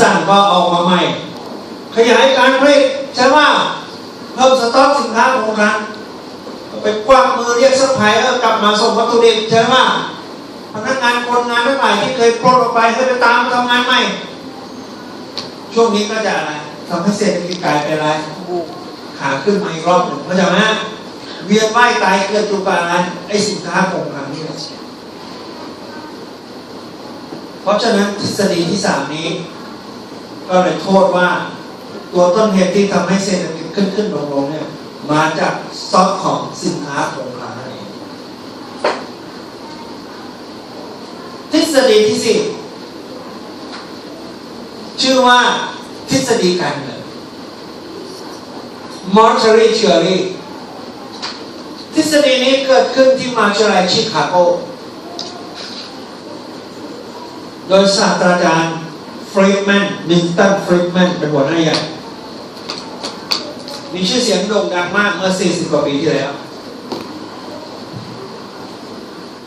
สั่งก็ออกมาใหม่ ขยายการผลิตใช่ไหมเพิ่มสต็อกสินค้าของร้านไปกว้างมือเรียกซัพพลายเออร์กลับมาส่งวัตถุดิบใช่ไหมพนักงานคนงานใหม่ๆที่เคยปลดออกไปให้ไปตามมาทำงานใหม่ ช่วงนี้ก็จะอะไรทำให้เศรษฐกิจกลายเป็นอะไรขาขึ้นมาอีกรอบหนึ่งเข้าใจไหมเวียนว่ายตายเกิดจุกอะไรไอสินค้าคงคลังนี่เพราะฉะนั้นทฤษฎีที่สามนี้ ก็เลยโทษว่า ตัวต้นเหตุที่ทำให้เศรษฐกิจขึ้นขึ้นลงลงเนี่ยมาจากสต็อกของสินค้าคงคลังนั่นทฤษฎีที่สี่ชื่อว่าทฤษฎีการเงิน monetary theory ทฤษฎีนี้เกิดขึ้นที่มหาวิทยาลัยชิคาโก โดยศาสตราจารย์ ฟรีแมนมิลตันฟรีแมนเป็นหัวหน้าใหญ่มีชื่อเสียงโด่งดังมากเมื่อ 40 กว่าปีที่แล้ว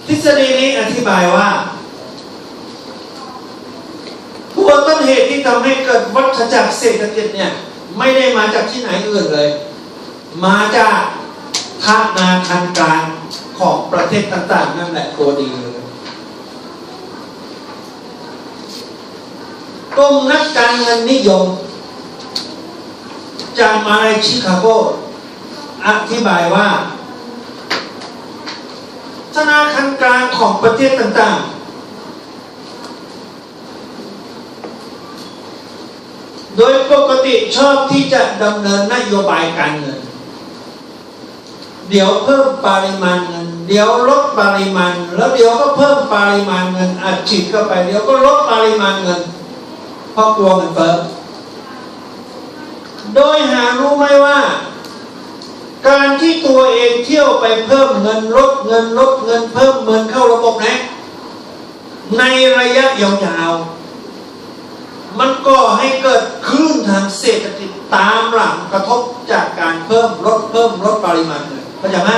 ทฤษฎีนี้อธิบายว่าตัวต้นเหตุที่ทำให้เกิดวัฏจักรเศรษฐกิจเนี่ย ไม่ได้มาจากที่ไหนอื่นเลย มาจากธนาคารกางของประเทศต่างๆ นั่นแหละตัวดีเลย กรมนักการเงินนิยม จากมาลัยชิคาโกอธิบายว่า ธนาคารกลางของประเทศต่างๆ โดยปกติชอบที่จะดำเนินนโยบายการเงิน เดี๋ยวเพิ่มปริมาณเงิน เดี๋ยวลดปริมาณ แล้วเดี๋ยวก็เพิ่มปริมาณเงินอัดฉีดเข้าไป เดี๋ยวก็ลดปริมาณเงิน เพราะกลัวเงินเฟ้อโดยหารู้ไหมว่า การที่ตัวเองเที่ยวไปเพิ่มเงินลดเงินลดเงินเพิ่มเงินเข้าระบบนะในระยะยาวๆมันก็ให้เกิดคลื่นทางเศรษฐกิจตามหลังกระทบจากการเพิ่มลดเพิ่มลดปริมาณเงินเข้าใจไหม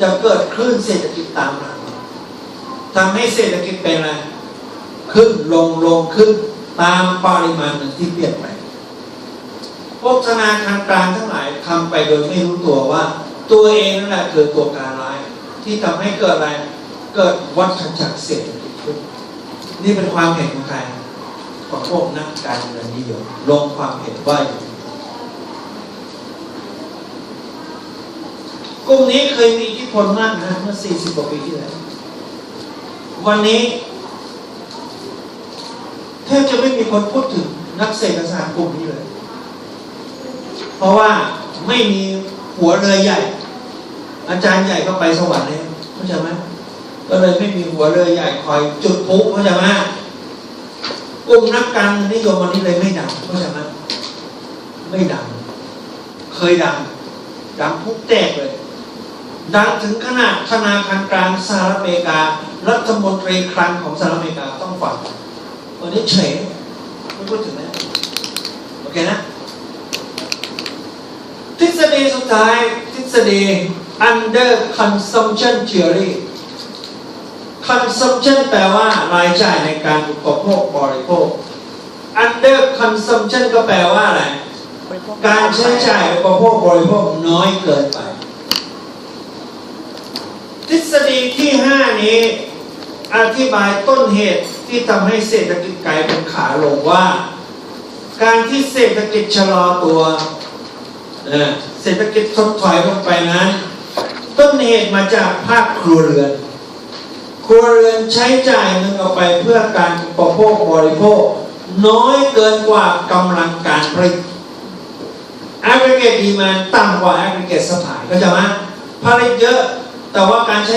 จะเกิดคลื่นเศรษฐกิจตามหลังทำให้เศรษฐกิจเป็นอะไรขึ้นลงลงขึ้น ตามปริมาณเงินที่เปลี่ยนไปพวกธนาคารกลางทั้งหลายทำไปโดยไม่รู้ตัวว่า ตัวเองนั่นแหละคือตัวการร้ายที่ทำให้เกิดอะไรเกิดวัฏจักรเศรษฐกิจขึ้นนี่เป็นความเห็นของใครของพวกนักการเงินนิยมลงความเห็นว่าอย่างกลุ่มนี้เคยมีอิทธิพลมากนะเมื่อ 40 กว่าปีที่แล้ว วันนี้ แทบจะไม่มีคนพูดถึงนักเศรษฐศาสตร์กลุ่มนี้เลย เพราะว่าไม่มีหัวเรือใหญ่ อาจารย์ใหญ่ก็ไปสวรรค์แล้วเข้าใจไหมก็เลยไม่มีหัวเรือใหญ่คอยจุดพลุเข้าใจไหมกลุ่มนักการนนิยมวันนี้เลยไม่ดังเข้าใจไหมไม่ดัง เคยดัง ดังพุกแตกเลย ดังถึงขนาดธนาคารกลางสหรัฐอเมริกา รัฐมนตรีคลังของสหรัฐอเมริกาต้องฟัง วันนี้เฉยไม่พูดถึงแล้วโอเคนะทฤษฎีสุดท้ายทฤษฎี under consumption theory consumption แปลว่ารายจ่ายในการอุปโภคบริโภค under consumption ก็แปลว่าอะไร การใช้จ่ายอุปโภคบริโภคน้อยเกินไป ทฤษฎีที่ 5 นี้ อธิบายต้นเหตุ ที่ทำให้เศรษฐกิจกลายเป็นขาลงว่า การที่เศรษฐกิจชะลอตัวเศรษฐกิจถดถอยลงไปนั้น ต้นเหตุมาจากภาคครัวเรือน ครัวเรือนใช้จ่ายเงินออกไปเพื่อการอุปโภคบริโภค น้อยเกินกว่ากำลังการผลิต aggregate demand ต่ำกว่า aggregate supply ก็จะมาผลิตเยอะแต่ว่าการใช้